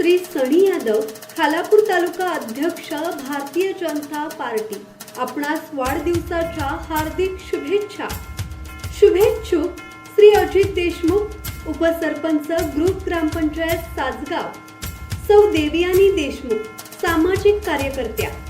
श्री सनी यादव खालापूर तालुका अध्यक्ष भारतीय जनता पार्टी. आपणास वाढदिवसाच्या हार्दिक शुभेच्छा. शुभेच्छुक श्री अजित देशमुख उपसरपंच ग्रुप ग्रामपंचायत सासगाव. सौ देवयानी देशमुख सामाजिक कार्यकर्त्या.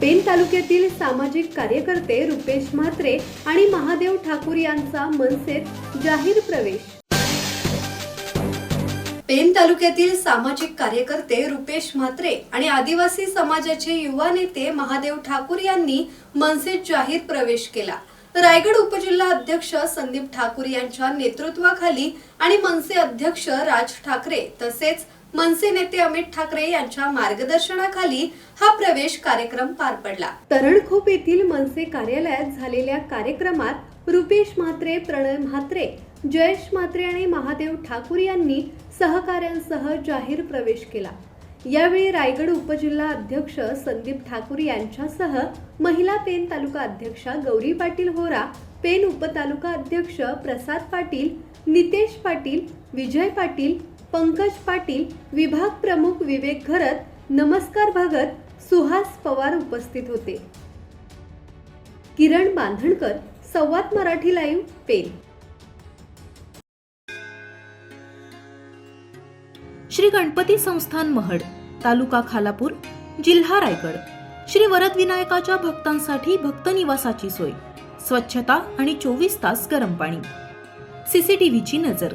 पेन तालुक्यातील सामाजिक कार्यकर्ते रुपेश म्हात्रे आणि महादेव ठाकूर यांचा मनसेत जाहीर प्रवेश. पेन तालुक्यातील सामाजिक कार्यकर्ते रुपेश म्हात्रे आणि आदिवासी समाजाचे युवा नेते महादेव ठाकूर यांनी मनसेत जाहीर प्रवेश केला. रायगड उपजिल्हा अध्यक्ष संदीप ठाकूर यांच्या नेतृत्वाखाली आणि मनसे अध्यक्ष राज ठाकरे तसेच मनसे नेते अमित ठाकरे यांच्या मार्गदर्शनाखाली हा प्रवेश कार्यक्रम पार पडला. तरणखोप येथील मनसे कार्यालयात झालेल्या कार्यक्रमात रुपेश म्हात्रे प्रणय म्हात्रे जयेश म्हात्रे आणि महादेव ठाकूर यांनी सहकाऱ्यांसह जाहीर प्रवेश केला. यावेळी रायगड उपजिल्हा अध्यक्ष संदीप ठाकूर यांच्यासह महिला पेन तालुका अध्यक्षा गौरी पाटील होरा पेन उपतालुका अध्यक्ष प्रसाद पाटील नितेश पाटील विजय पाटील पंकज पाटील विभाग प्रमुख विवेक घरत नमस्कार भगत सुहास पवार उपस्थित होते. किरण बांधणकर संवाद मराठी लाईव्ह पेन श्री गणपती संस्थान महड तालुका खालापूर जिल्हा रायगड. श्री वरद विनायकाच्या भक्तांसाठी भक्त निवासाची सोय. स्वच्छता आणि चोवीस तास गरम पाणी. सीसीटीव्हीची नजर.